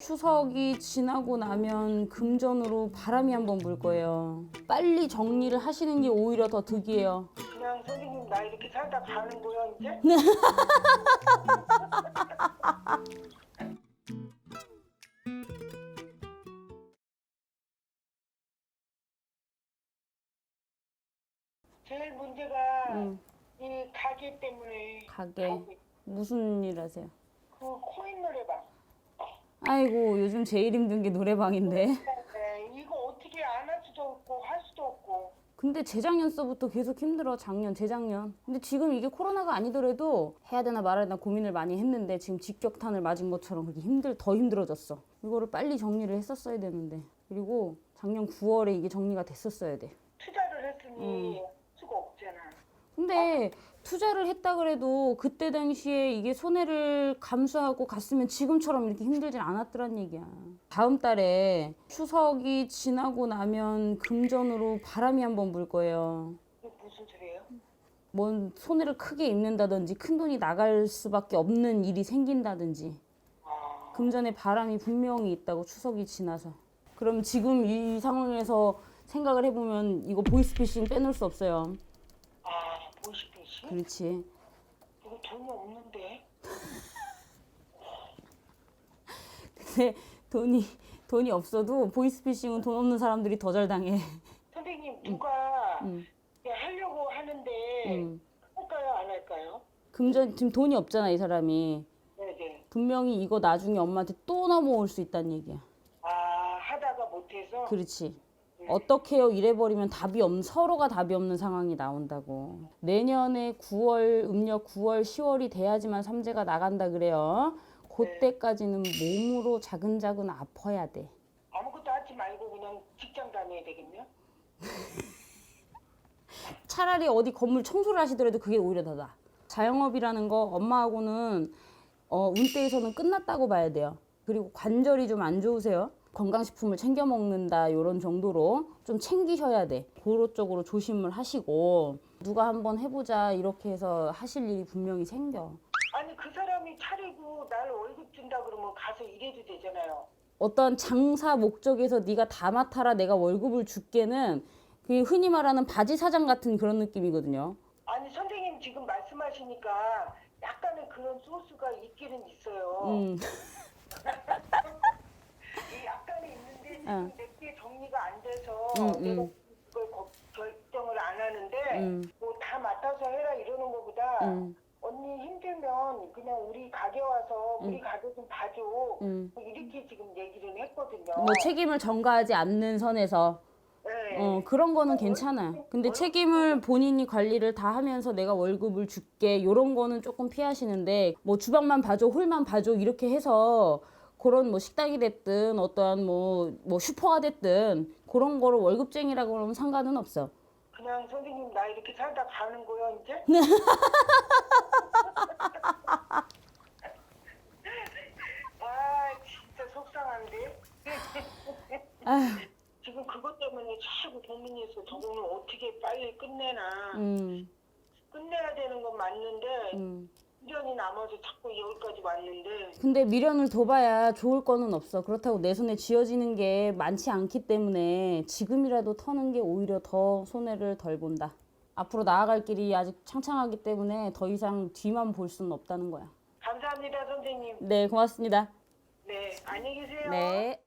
추석이 지나고 나면 금전으로 바람이 한번 불 거예요. 빨리 정리를 하시는 게 오히려 더 득이에요. 그냥 선생님 나 이렇게 살다 가는 거야 이제? 제일 문제가 응. 이 가게 때문에 가게. 가게. 무슨 일 하세요? 그 코인 아이고, 요즘 제일 힘든 게 노래방인데. 네, 이거 어떻게 안 할 수도 없고 할 수도 없고 근데 재작년서부터 계속 힘들어. 작년, 재작년. 근데 지금 이게 코로나가 아니더라도 해야 되나 말아야 되나 고민을 많이 했는데 지금 직격탄을 맞은 것처럼 그렇게 힘들, 더 힘들어졌어. 이거를 빨리 정리를 했었어야 되는데. 그리고 작년 9월에 이게 정리가 됐었어야 돼. 투자를 했으니 수가 없잖아 근데 투자를 했다 그래도 그때 당시에 이게 손해를 감수하고 갔으면 지금처럼 이렇게 힘들진 않았더란 얘기야. 다음 달에 추석이 지나고 나면 금전으로 바람이 한 번 불 거예요. 이게 무슨 소리예요? 뭔 손해를 크게 입는다든지 큰 돈이 나갈 수밖에 없는 일이 생긴다든지 아, 금전에 바람이 분명히 있다고 추석이 지나서 그럼 지금 이 상황에서 생각을 해보면 이거 보이스피싱 빼놓을 수 없어요. 아 보시듯이 그렇지. 이거 돈이 없는데 근데 돈이 돈이 없어도 보이스피싱은 돈 없는 사람들이 더 잘 당해. 선생님 누가 음. 하려고 하는데 음. 할까요 안 할까요? 금전 지금 돈이 없잖아 이 사람이. 네네 분명히 이거 나중에 엄마한테 또 넘어올 수 있다는 얘기야. 아 하다가 못해서 그렇지. 어떻게 해요? 이래버리면 답이 없는 서로가 답이 없는 상황이 나온다고. 내년에 9월 음력 9월 10월이 돼야지만 삼재가 나간다 그래요. 그때까지는 몸으로 자근자근 아파야 돼. 아무것도 하지 말고 그냥 직장 다녀야 되겠네요. 차라리 어디 건물 청소를 하시더라도 그게 오히려 더 나아. 자영업이라는 거 엄마하고는 어, 운대에서는 끝났다고 봐야 돼요. 그리고 관절이 좀 안 좋으세요. 건강식품을 챙겨 먹는다 요런 정도로 좀 챙기셔야 돼. 그런 쪽으로 조심을 하시고 누가 한번 해보자 이렇게 해서 하실 일이 분명히 생겨. 아니 그 사람이 차리고 날 월급 준다 그러면 가서 일해도 되잖아요. 어떤 장사 목적에서 네가 다 맡아라 내가 월급을 줄게는 그 흔히 말하는 바지 사장 같은 그런 느낌이거든요. 아니 선생님 지금 말씀하시니까 약간의 그런 소스가 있기는 있어요. 음. 이 약간은 있는데 지금 어. 내게 정리가 안 돼서 음, 내가 음. 그걸 거- 결정을 안 하는데 음. 뭐 다 맡아서 해라 이러는 것보다 음. 언니 힘들면 그냥 우리 가게 와서 우리 가게 좀 봐줘 음. 뭐 이렇게 지금 얘기를 했거든요. 뭐 책임을 전가하지 않는 선에서 네. 어, 그런 거는 괜찮아. 근데 책임을 본인이 관리를 다 하면서 내가 월급을 줄게. 요런 거는 조금 피하시는데, 뭐 주방만 봐줘, 홀만 봐줘, 이렇게 해서 그런 뭐 식당이 됐든 어떠한 뭐, 뭐 슈퍼가 됐든 그런 거를 월급쟁이라고 그러면 상관은 없어. 그냥 선생님 나 이렇게 살다 가는 거야 이제? 아 진짜 속상한데? 아휴, 지금 그것 때문에 자꾸 고민해서 저거는 어떻게 빨리 끝내나 음, 끝내야 되는 건 맞는데 음. 1년이 남아서 자꾸 여기까지 왔는데 근데 미련을 둬봐야 좋을 거는 없어. 그렇다고 내 손에 쥐어지는 게 많지 않기 때문에 지금이라도 터는 게 오히려 더 손해를 덜 본다. 앞으로 나아갈 길이 아직 창창하기 때문에 더 이상 뒤만 볼 수는 없다는 거야. 감사합니다 선생님 네, 고맙습니다. 네 안녕히 계세요 네.